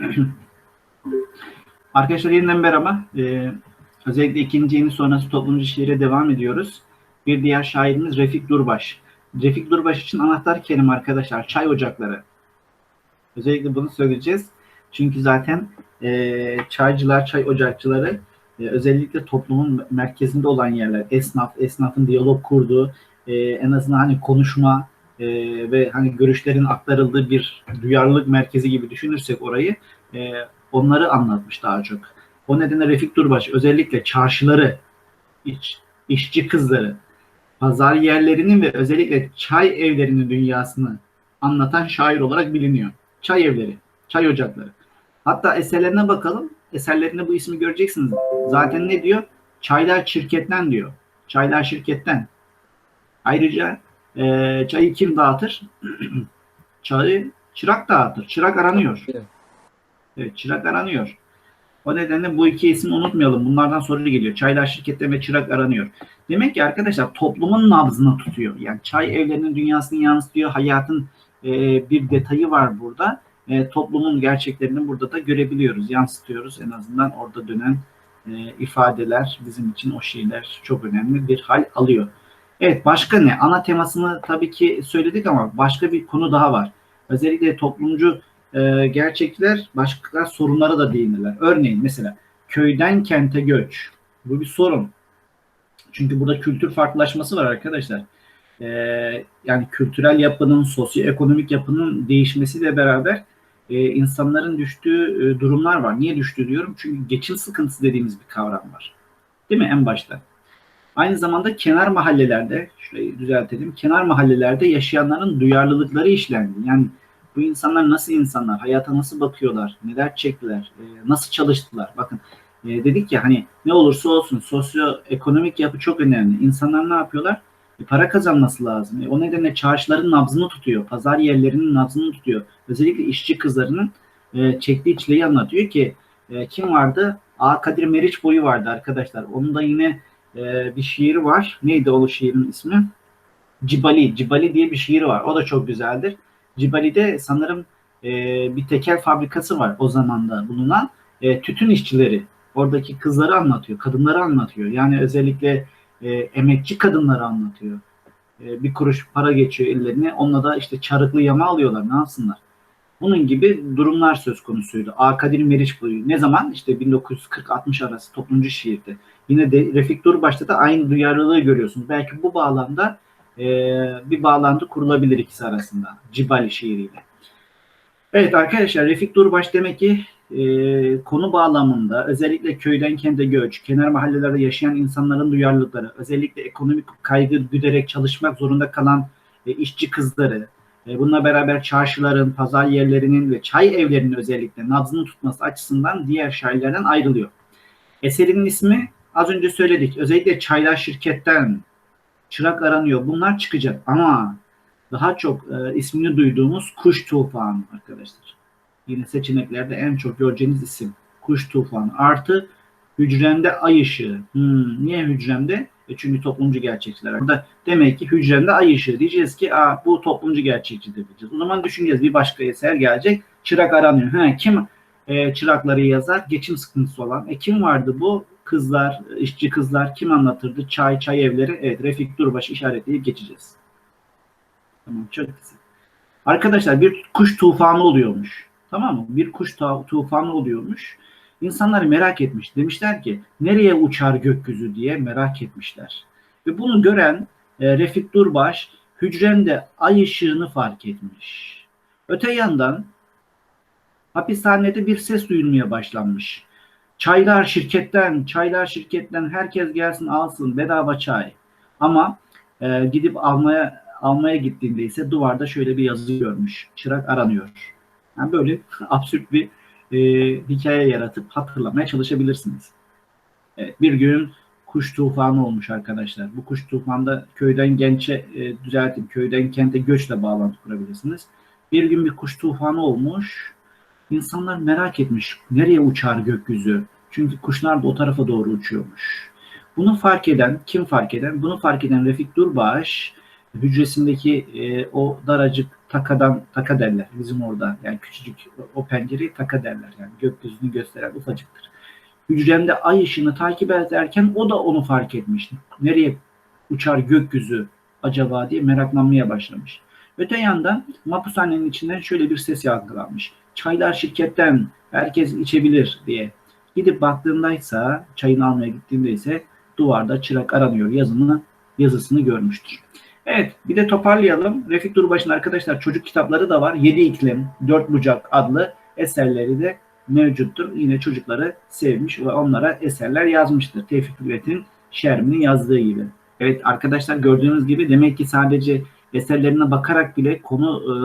Arkadaşlar yeniden merhaba. Ee, özellikle ikinci yeni sonrası toplumcu şiire devam ediyoruz. Bir diğer şairimiz Refik Durbaş. Refik Durbaş için anahtar kelime arkadaşlar çay ocakları. Özellikle bunu söyleyeceğiz. Çünkü zaten e, çaycılar, çay ocakçıları e, özellikle toplumun merkezinde olan yerler. Esnaf, esnafın diyalog kurduğu, e, en azından hani konuşma e, ve hani görüşlerin aktarıldığı bir duyarlılık merkezi gibi düşünürsek orayı e, onları anlatmış daha çok. O nedenle Refik Durbaş özellikle çarşıları, iç, işçi kızları, pazar yerlerinin ve özellikle çay evlerinin dünyasını anlatan şair olarak biliniyor. Çay evleri, çay ocakları. Hatta eserlerine bakalım. Eserlerinde bu ismi göreceksiniz. Zaten ne diyor? Çaylar şirketten diyor. Çaylar şirketten. Ayrıca e, çayı kim dağıtır? çayı çırak dağıtır. Çırak aranıyor. Evet, çırak aranıyor. O nedenle bu iki ismi unutmayalım. Bunlardan soru geliyor. Çaylar şirkette ve çırak aranıyor. Demek ki arkadaşlar toplumun nabzını tutuyor. Yani çay evlerinin dünyasını yansıtıyor. Hayatın e, bir detayı var burada. E, toplumun gerçeklerini burada da görebiliyoruz. Yansıtıyoruz. En azından orada dönen e, ifadeler bizim için o şeyler çok önemli bir hal alıyor. Evet başka ne? Ana temasını tabii ki söyledik ama başka bir konu daha var. Özellikle toplumcu e, gerçekler başka sorunlara da değinirler. Örneğin mesela köyden kente göç. Bu bir sorun. Çünkü burada kültür farklılaşması var arkadaşlar. E, yani kültürel yapının, sosyoekonomik yapının değişmesiyle beraber e, insanların düştüğü e, durumlar var. Niye düştü diyorum? Çünkü geçim sıkıntısı dediğimiz bir kavram var. Değil mi en başta? Aynı zamanda kenar mahallelerde, şurayı düzeltelim, kenar mahallelerde yaşayanların duyarlılıkları işlendi. Yani bu insanlar nasıl insanlar, hayata nasıl bakıyorlar, neler çektiler, e, nasıl çalıştılar. Bakın e, dedik ya hani ne olursa olsun sosyoekonomik yapı çok önemli. İnsanlar ne yapıyorlar? E, para kazanması lazım. O nedenle çarşıların nabzını tutuyor, pazar yerlerinin nabzını tutuyor. Özellikle işçi kızlarının çektiği çileyi anlatıyor ki kim vardı? A Kadir Meriç boyu vardı arkadaşlar. Onun da yine e, bir şiir var. Neydi o şiirin ismi? Cibali. Cibali diye bir şiir var. O da çok güzeldir. Cibali'de sanırım e, bir tekel fabrikası var o zamanda bulunan. E, tütün işçileri. Oradaki kızları anlatıyor. Kadınları anlatıyor. Yani özellikle e, emekçi kadınları anlatıyor. E, bir kuruş para geçiyor ellerine. Onunla da işte çarıklı yama alıyorlar. Ne yapsınlar? Bunun gibi durumlar söz konusuydu. A. Kadir Meriç boyu. Ne zaman? İşte 1940-60 arası toplumcu şiirde. Yine de Refik Durbaş'ta da aynı duyarlılığı görüyorsunuz. Belki bu bağlamda e, bir bağlantı kurulabilir ikisi arasında. Cibali şiiriyle. Evet arkadaşlar Refik Durbaş demek ki e, konu bağlamında özellikle köyden kente göç, kenar mahallelerde yaşayan insanların duyarlılıkları, özellikle ekonomik kaygı güderek çalışmak zorunda kalan e, işçi kızları, bununla beraber çarşıların, pazar yerlerinin ve çay evlerinin özellikle nabzını tutması açısından diğer şairlerden ayrılıyor. Eserinin ismi az önce söyledik. Özellikle çaylar şirketten çırak aranıyor. Bunlar çıkacak ama daha çok e, ismini duyduğumuz kuş tufanı arkadaşlar. Yine seçeneklerde en çok göreceğiniz isim kuş tufanı artı hücremde ay ışığı. Hmm, niye hücremde? E çünkü toplumcu gerçekçiler. Burada demek ki hücremde ay ışığı diyeceğiz ki Aa, bu toplumcu gerçekçi diyeceğiz. O zaman düşüneceğiz bir başka eser gelecek. Çırak aranıyor. Ha, kim e, çırakları yazar? Geçim sıkıntısı olan. E kim vardı bu? Kızlar, işçi kızlar kim anlatırdı? Çay, çay evleri. Evet Refik Durbaş işaretleyip geçeceğiz. Tamam çok güzel. Arkadaşlar bir kuş tufanı oluyormuş. Tamam mı? Bir kuş tufanı oluyormuş. İnsanlar merak etmiş. Demişler ki nereye uçar gökyüzü diye merak etmişler. Ve bunu gören e, Refik Durbaş hücremde ay ışığını fark etmiş. Öte yandan hapishanede bir ses duyulmaya başlanmış. Çaylar şirketten, çaylar şirketten herkes gelsin alsın bedava çay. Ama e, gidip almaya almaya gittiğinde ise duvarda şöyle bir yazı görmüş. Çırak aranıyor. Yani böyle absürt bir e, hikaye yaratıp hatırlamaya çalışabilirsiniz. Evet, bir gün kuş tufanı olmuş arkadaşlar. Bu kuş tufanda köyden gençe e, düzeltip köyden kente göçle bağlantı kurabilirsiniz. Bir gün bir kuş tufanı olmuş. İnsanlar merak etmiş. Nereye uçar gökyüzü? Çünkü kuşlar da o tarafa doğru uçuyormuş. Bunu fark eden, kim fark eden? Bunu fark eden Refik Durbaş hücresindeki e, o daracık takadan taka derler bizim orada. Yani küçücük o pencereyi taka derler. Yani gökyüzünü gösteren ufacıktır. Hücremde ay ışığını takip ederken o da onu fark etmiş. Nereye uçar gökyüzü acaba diye meraklanmaya başlamış. Öte yandan mapushanenin içinden şöyle bir ses yankılanmış. Çaylar şirketten herkes içebilir diye. Gidip baktığındaysa çayını almaya gittiğinde ise duvarda çırak aranıyor yazını yazısını görmüştür. Evet bir de toparlayalım. Refik Durbaş'ın arkadaşlar çocuk kitapları da var. Yedi İklim, Dört Bucak adlı eserleri de mevcuttur. Yine çocukları sevmiş ve onlara eserler yazmıştır. Tevfik Fikret'in Şermin'in yazdığı gibi. Evet arkadaşlar gördüğünüz gibi demek ki sadece eserlerine bakarak bile konu e,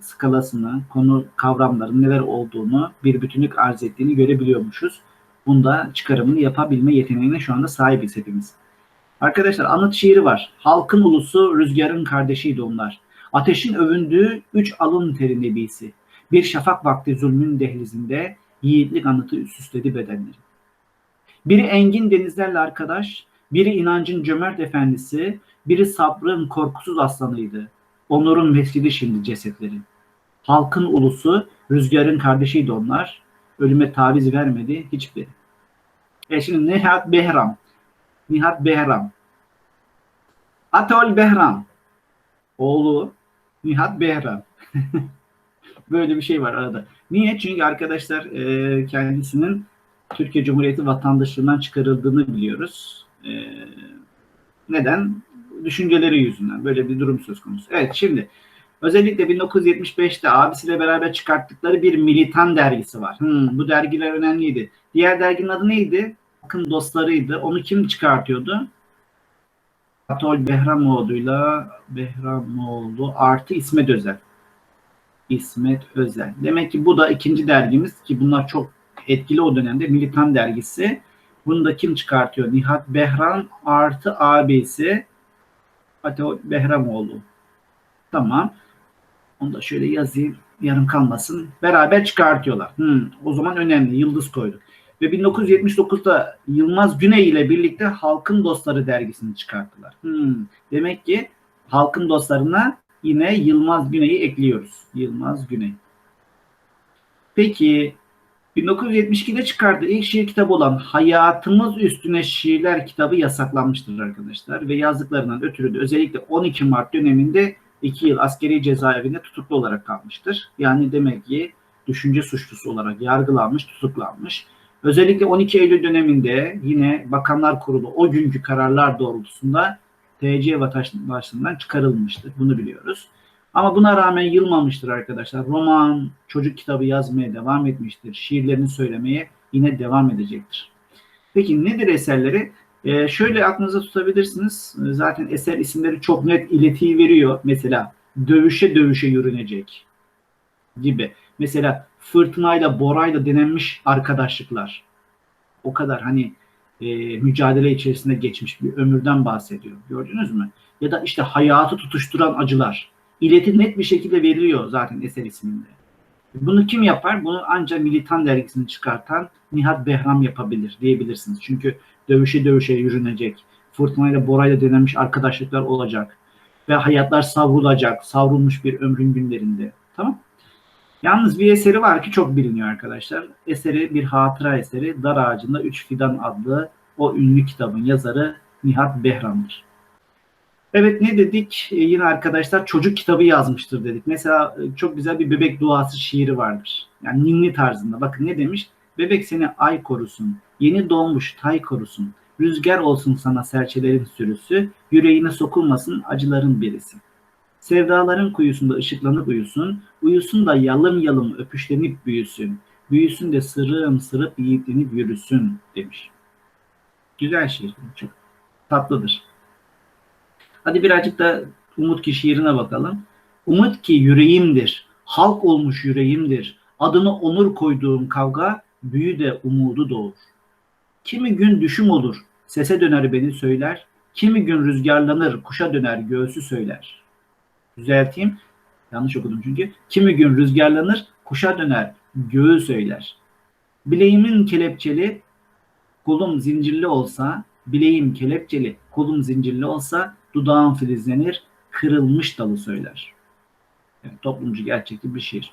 skalasını, konu kavramların neler olduğunu, bir bütünlük arz ettiğini görebiliyormuşuz. Bunda çıkarımını yapabilme yeteneğine şu anda sahibiz hepimiz. Arkadaşlar anıt şiiri var. Halkın ulusu rüzgarın kardeşiydi onlar. Ateşin övündüğü üç alın teri nebisi. Bir şafak vakti zulmün dehlizinde yiğitlik anıtı süsledi bedenleri. Biri engin denizlerle arkadaş, biri inancın cömert efendisi, biri sabrın korkusuz aslanıydı. Onur'un mescidi şimdi cesetleri. Halkın ulusu, rüzgarın kardeşiydi onlar. Ölüme taviz vermedi hiçbiri. E şimdi Nihat Behram. Nihat Behram. Atol Behram. Oğlu Nihat Behram. Böyle bir şey var arada. Niye? Çünkü arkadaşlar e, kendisinin Türkiye Cumhuriyeti vatandaşlığından çıkarıldığını biliyoruz. E, neden? Düşünceleri yüzünden. Böyle bir durum söz konusu. Evet şimdi özellikle 1975'te abisiyle beraber çıkarttıkları bir militan dergisi var. Hmm, bu dergiler önemliydi. Diğer derginin adı neydi? Akın dostlarıydı. Onu kim çıkartıyordu? Atol Behramoğlu'yla Behramoğlu artı İsmet Özel. İsmet Özel. Demek ki bu da ikinci dergimiz ki bunlar çok etkili o dönemde Militan dergisi. Bunu da kim çıkartıyor? Nihat Behram artı abisi Atol Behramoğlu. Tamam. Onu da şöyle yazayım. Yarım kalmasın. Beraber çıkartıyorlar. Hmm, o zaman önemli. Yıldız koyduk. Ve 1979'da Yılmaz Güney ile birlikte Halkın Dostları dergisini çıkarttılar. Hmm, demek ki Halkın Dostlarına yine Yılmaz Güney'i ekliyoruz. Yılmaz Güney. Peki 1972'de çıkardığı ilk şiir kitabı olan Hayatımız Üstüne Şiirler kitabı yasaklanmıştır arkadaşlar. Ve yazdıklarından ötürü de özellikle 12 Mart döneminde 2 yıl askeri cezaevinde tutuklu olarak kalmıştır. Yani demek ki düşünce suçlusu olarak yargılanmış, tutuklanmış. Özellikle 12 Eylül döneminde yine Bakanlar Kurulu o günkü kararlar doğrultusunda TC vatandaşlığından çıkarılmıştır. Bunu biliyoruz. Ama buna rağmen yılmamıştır arkadaşlar. Roman, çocuk kitabı yazmaya devam etmiştir. Şiirlerini söylemeye yine devam edecektir. Peki nedir eserleri? Ee, şöyle aklınıza tutabilirsiniz. Zaten eser isimleri çok net iletiyi veriyor. Mesela dövüşe dövüşe yürünecek gibi. Mesela fırtınayla, borayla denenmiş arkadaşlıklar. O kadar hani e, mücadele içerisinde geçmiş bir ömürden bahsediyor. Gördünüz mü? Ya da işte hayatı tutuşturan acılar. İleti net bir şekilde veriliyor zaten eser isminde. Bunu kim yapar? Bunu ancak Militan dergisini çıkartan Nihat Behram yapabilir diyebilirsiniz. Çünkü dövüşe dövüşe yürünecek, fırtınayla borayla denenmiş arkadaşlıklar olacak ve hayatlar savrulacak, savrulmuş bir ömrün günlerinde. Tamam? Yalnız bir eseri var ki çok biliniyor arkadaşlar. Eseri bir hatıra eseri Dar Ağacında Üç Fidan adlı o ünlü kitabın yazarı Nihat Behram'dır. Evet ne dedik? Ee, yine arkadaşlar çocuk kitabı yazmıştır dedik. Mesela e, çok güzel bir bebek duası şiiri vardır. Yani ninni tarzında. Bakın ne demiş? Bebek seni ay korusun, yeni doğmuş tay korusun, rüzgar olsun sana serçelerin sürüsü, yüreğine sokulmasın acıların birisi. Sevdaların kuyusunda ışıklanıp uyusun, uyusun da yalım yalım öpüşlenip büyüsün, büyüsün de sırım sırıp yiğitlenip yürüsün demiş. Güzel şiir, çok tatlıdır. Hadi birazcık da Umut ki şiirine bakalım. Umut ki yüreğimdir, halk olmuş yüreğimdir, adını onur koyduğum kavga, büyü de umudu doğur. Kimi gün düşüm olur, sese döner beni söyler, kimi gün rüzgarlanır, kuşa döner göğsü söyler. Düzelteyim, yanlış okudum çünkü. Kimi gün rüzgarlanır, kuşa döner, göğü söyler. Bileğimin kelepçeli, kolum zincirli olsa, bileğim kelepçeli, kolum zincirli olsa, dudağım filizlenir, kırılmış dalı söyler. Yani toplumcu gerçekçi bir şiir.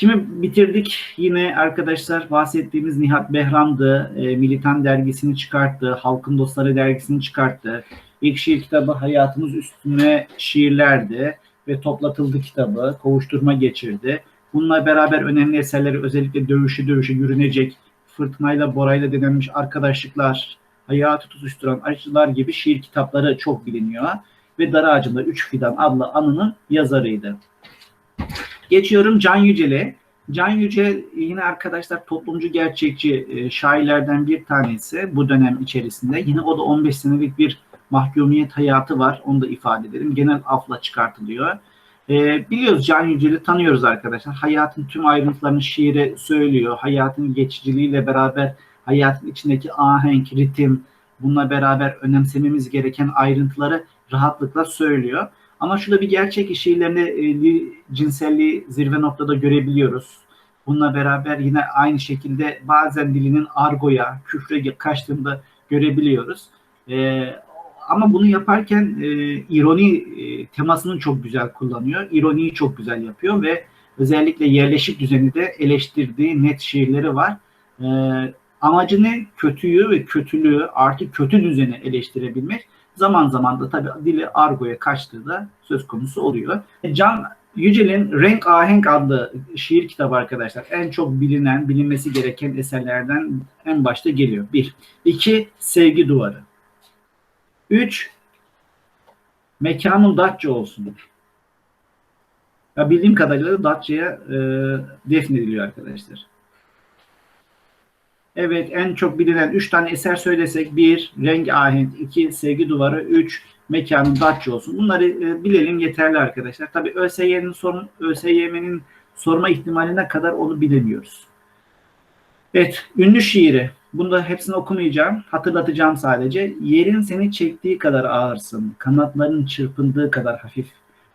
Kimi bitirdik? Yine arkadaşlar bahsettiğimiz Nihat Behram'dı. E, Militan dergisini çıkarttı. Halkın Dostları dergisini çıkarttı. İlk şiir kitabı Hayatımız Üstüne Şiirlerdi ve toplatıldı kitabı. Kovuşturma geçirdi. Bununla beraber önemli eserleri özellikle Dövüşü Dövüşü Yürünecek, Fırtınayla Borayla denenmiş arkadaşlıklar, Hayatı Tutuşturan Acılar gibi şiir kitapları çok biliniyor. Ve Dar Ağacı'nda Üç Fidan adlı anının yazarıydı. Geçiyorum Can Yücel'e. Can Yücel yine arkadaşlar toplumcu gerçekçi e, şairlerden bir tanesi bu dönem içerisinde. Yine o da 15 senelik bir mahkumiyet hayatı var. Onu da ifade edelim. Genel afla çıkartılıyor. E, biliyoruz Can Yücel'i tanıyoruz arkadaşlar. Hayatın tüm ayrıntılarını şiire söylüyor. Hayatın geçiciliğiyle beraber hayatın içindeki ahenk, ritim, bununla beraber önemsememiz gereken ayrıntıları rahatlıkla söylüyor. Ama şurada bir gerçek şiirlerinde e, cinselliği zirve noktada görebiliyoruz. Bununla beraber yine aynı şekilde bazen dilinin argoya, küfre kaçtığında görebiliyoruz. E, ama bunu yaparken e, ironi e, temasını çok güzel kullanıyor. İroniyi çok güzel yapıyor ve özellikle yerleşik düzeni de eleştirdiği net şiirleri var. E, amacı? Kötüyü ve kötülüğü artı kötü düzeni eleştirebilmek. Zaman zaman da tabii dili argoya kaçtığı da söz konusu oluyor. Can Yücel'in Renk Ahenk adlı şiir kitabı arkadaşlar en çok bilinen, bilinmesi gereken eserlerden en başta geliyor. Bir. İki, Sevgi Duvarı. Üç, Mekanın Datça olsun. Ya bildiğim kadarıyla Datça'ya e, defnediliyor arkadaşlar. Evet en çok bilinen 3 tane eser söylesek 1 renk ahenk, 2 sevgi duvarı, 3 mekanın datça olsun. Bunları e, bilelim yeterli arkadaşlar. Tabii ÖSYM'nin sorun ÖSYM'nin sorma ihtimaline kadar onu bilemiyoruz. Evet, ünlü şiiri. Bunu da hepsini okumayacağım. Hatırlatacağım sadece. Yerin seni çektiği kadar ağırsın. Kanatların çırpındığı kadar hafif.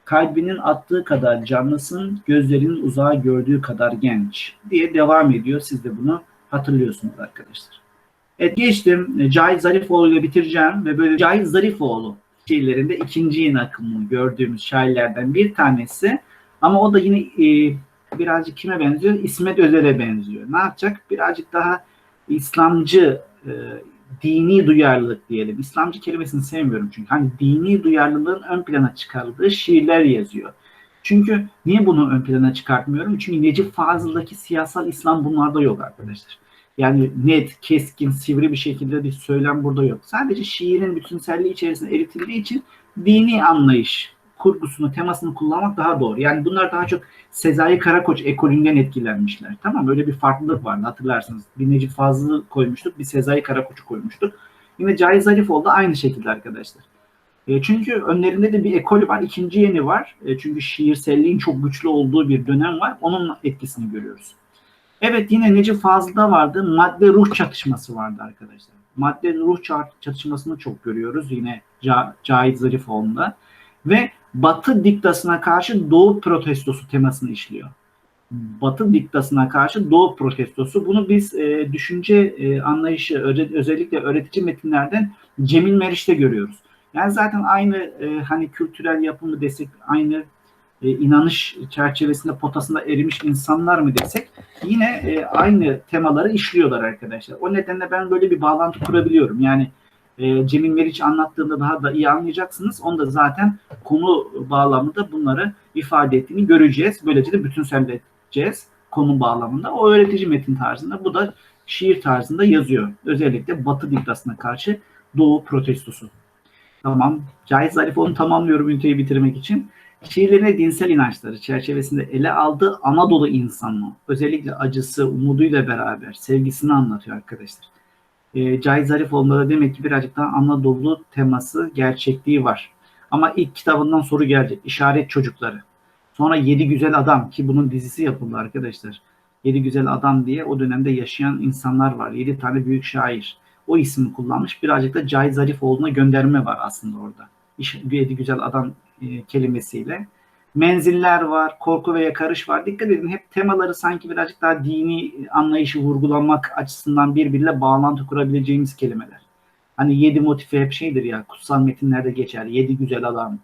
Kalbinin attığı kadar canlısın. Gözlerinin uzağa gördüğü kadar genç. Diye devam ediyor. Siz de bunu hatırlıyorsunuz arkadaşlar. Evet geçtim. Cahit Zarifoğlu ile bitireceğim ve böyle Cahit Zarifoğlu şiirlerinde ikinci yeni akımını gördüğümüz şairlerden bir tanesi. Ama o da yine e, birazcık kime benziyor? İsmet Özel'e benziyor. Ne yapacak? Birazcık daha İslamcı e, dini duyarlılık diyelim. İslamcı kelimesini sevmiyorum çünkü. Hani dini duyarlılığın ön plana çıkarıldığı şiirler yazıyor. Çünkü niye bunu ön plana çıkartmıyorum? Çünkü Necip Fazıl'daki siyasal İslam bunlarda yok arkadaşlar. Yani net, keskin, sivri bir şekilde bir söylem burada yok. Sadece şiirin bütünselliği içerisinde eritildiği için dini anlayış kurgusunu, temasını kullanmak daha doğru. Yani bunlar daha çok Sezai Karakoç ekolünden etkilenmişler. Tamam Böyle bir farklılık vardı hatırlarsınız. Bir Necip Fazıl'ı koymuştuk, bir Sezai Karakoç'u koymuştuk. Yine Cahit Zarifoğlu da aynı şekilde arkadaşlar. E, çünkü önlerinde de bir ekol var, ikinci yeni var. E, çünkü şiirselliğin çok güçlü olduğu bir dönem var. Onun etkisini görüyoruz. Evet yine Necip Fazıl'da vardı. Madde ruh çatışması vardı arkadaşlar. Madde ruh çatışmasını çok görüyoruz yine Cahit Zarifoğlu'nda. Ve Batı diktasına karşı Doğu protestosu temasını işliyor. Batı diktasına karşı Doğu protestosu. Bunu biz e, düşünce e, anlayışı özellikle öğretici metinlerden Cemil Meriç'te görüyoruz. Yani zaten aynı e, hani kültürel yapımı desek, aynı e, inanış çerçevesinde potasında erimiş insanlar mı desek yine e, aynı temaları işliyorlar arkadaşlar. O nedenle ben böyle bir bağlantı kurabiliyorum. Yani e, Cemil Meriç anlattığında daha da iyi anlayacaksınız. Onda zaten konu bağlamında bunları ifade ettiğini göreceğiz. Böylece de bütünselleşeceğiz konu bağlamında. O öğretici metin tarzında. Bu da şiir tarzında yazıyor. Özellikle Batı diktasına karşı Doğu protestosu. Tamam. Cahit Zarifoğlu'nu tamamlıyorum üniteyi bitirmek için. Şiirlerine dinsel inançları çerçevesinde ele aldığı Anadolu insanlığı, özellikle acısı, umuduyla beraber sevgisini anlatıyor arkadaşlar. E, Cahit Zarifoğlu'nda da demek ki birazcık daha Anadolu teması, gerçekliği var. Ama ilk kitabından soru gelecek. İşaret Çocukları. Sonra Yedi Güzel Adam ki bunun dizisi yapıldı arkadaşlar. Yedi Güzel Adam diye o dönemde yaşayan insanlar var. Yedi tane büyük şair o ismi kullanmış. Birazcık da Cahit Zarifoğlu'na gönderme var aslında orada. İş, yedi güzel adam e, kelimesiyle. Menziller var, korku ve yakarış var. Dikkat edin hep temaları sanki birazcık daha dini anlayışı vurgulanmak açısından birbiriyle bağlantı kurabileceğimiz kelimeler. Hani yedi motifi hep şeydir ya kutsal metinlerde geçer. Yedi güzel adam,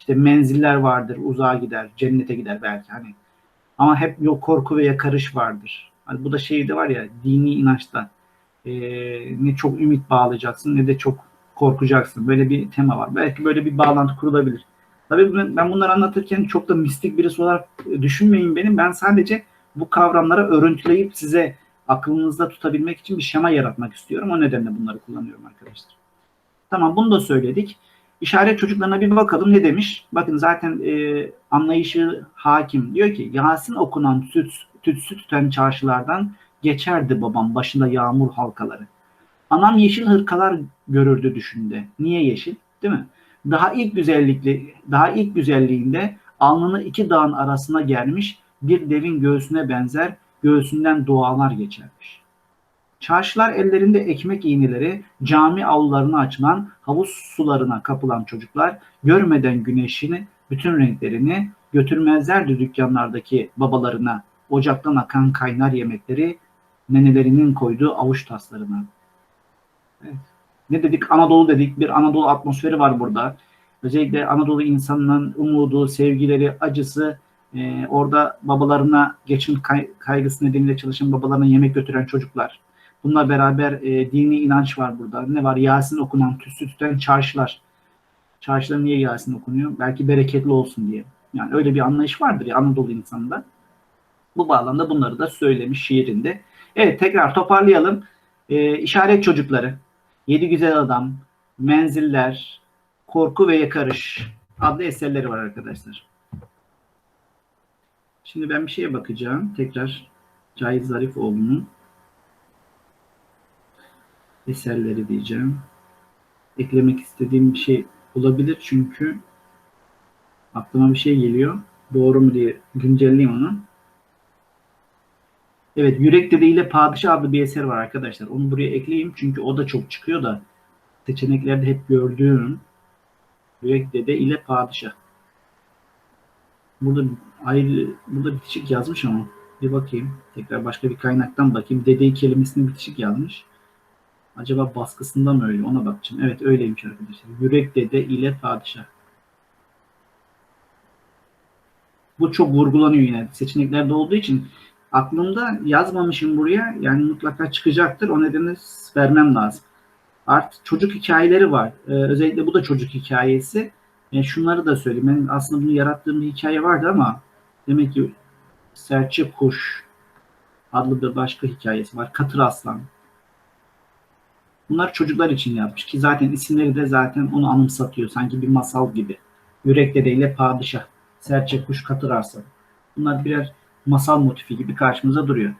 İşte menziller vardır, uzağa gider, cennete gider belki hani. Ama hep yok korku ve yakarış vardır. Hani bu da şeyde var ya dini inançta e, ne çok ümit bağlayacaksın ne de çok korkacaksın. Böyle bir tema var. Belki böyle bir bağlantı kurulabilir. Tabii ben, bunları anlatırken çok da mistik birisi olarak düşünmeyin benim. Ben sadece bu kavramları örüntüleyip size aklınızda tutabilmek için bir şema yaratmak istiyorum. O nedenle bunları kullanıyorum arkadaşlar. Tamam bunu da söyledik. İşaret çocuklarına bir bakalım ne demiş. Bakın zaten e, anlayışı hakim. Diyor ki Yasin okunan süt, tütsü tüten çarşılardan geçerdi babam başında yağmur halkaları. Anam yeşil hırkalar görürdü düşünde. Niye yeşil? Değil mi? Daha ilk güzellikli, daha ilk güzelliğinde alnını iki dağın arasına gelmiş bir devin göğsüne benzer göğsünden dualar geçermiş. Çarşılar ellerinde ekmek iğneleri, cami avlularına açılan havuz sularına kapılan çocuklar görmeden güneşini, bütün renklerini götürmezlerdi dükkanlardaki babalarına, ocaktan akan kaynar yemekleri, nenelerinin koyduğu avuç taslarına. Evet. Ne dedik? Anadolu dedik. Bir Anadolu atmosferi var burada. Özellikle Anadolu insanının umudu, sevgileri, acısı, e, orada babalarına geçim kay- kaygısı nedeniyle çalışan babalarına yemek götüren çocuklar. Bununla beraber e, dini inanç var burada. Ne var? Yasin okunan, tütsü tüten çarşılar. Çarşıda niye Yasin okunuyor? Belki bereketli olsun diye. Yani öyle bir anlayış vardır ya Anadolu insanında. Bu bağlamda bunları da söylemiş şiirinde. Evet tekrar toparlayalım. E, işaret çocukları, Yedi Güzel Adam, Menziller, Korku ve Yakarış adlı eserleri var arkadaşlar. Şimdi ben bir şeye bakacağım. Tekrar Cahit Zarifoğlu'nun eserleri diyeceğim. Eklemek istediğim bir şey olabilir çünkü aklıma bir şey geliyor. Doğru mu diye güncelleyeyim onu. Evet, Yürek Dede ile Padişah adlı bir eser var arkadaşlar. Onu buraya ekleyeyim çünkü o da çok çıkıyor da seçeneklerde hep gördüğüm Yürek Dede ile Padişah. Burada ayrı burada bitişik yazmış ama bir bakayım. Tekrar başka bir kaynaktan bakayım. Dede kelimesini bitişik yazmış. Acaba baskısında mı öyle? Ona bakacağım. Evet öyleymiş arkadaşlar. Yürek Dede ile Padişah. Bu çok vurgulanıyor yine. Seçeneklerde olduğu için aklımda yazmamışım buraya. Yani mutlaka çıkacaktır. O nedenle vermem lazım. Artık çocuk hikayeleri var. Ee, özellikle bu da çocuk hikayesi. E, şunları da söyleyeyim. Benim aslında bunu yarattığım bir hikaye vardı ama demek ki Serçe Kuş adlı bir başka hikayesi var. Katır Aslan. Bunlar çocuklar için yapmış ki zaten isimleri de zaten onu anımsatıyor. Sanki bir masal gibi. Yürek Dede Padişah. Serçe Kuş Katır Aslan. Bunlar birer masal motifi gibi karşımıza duruyor.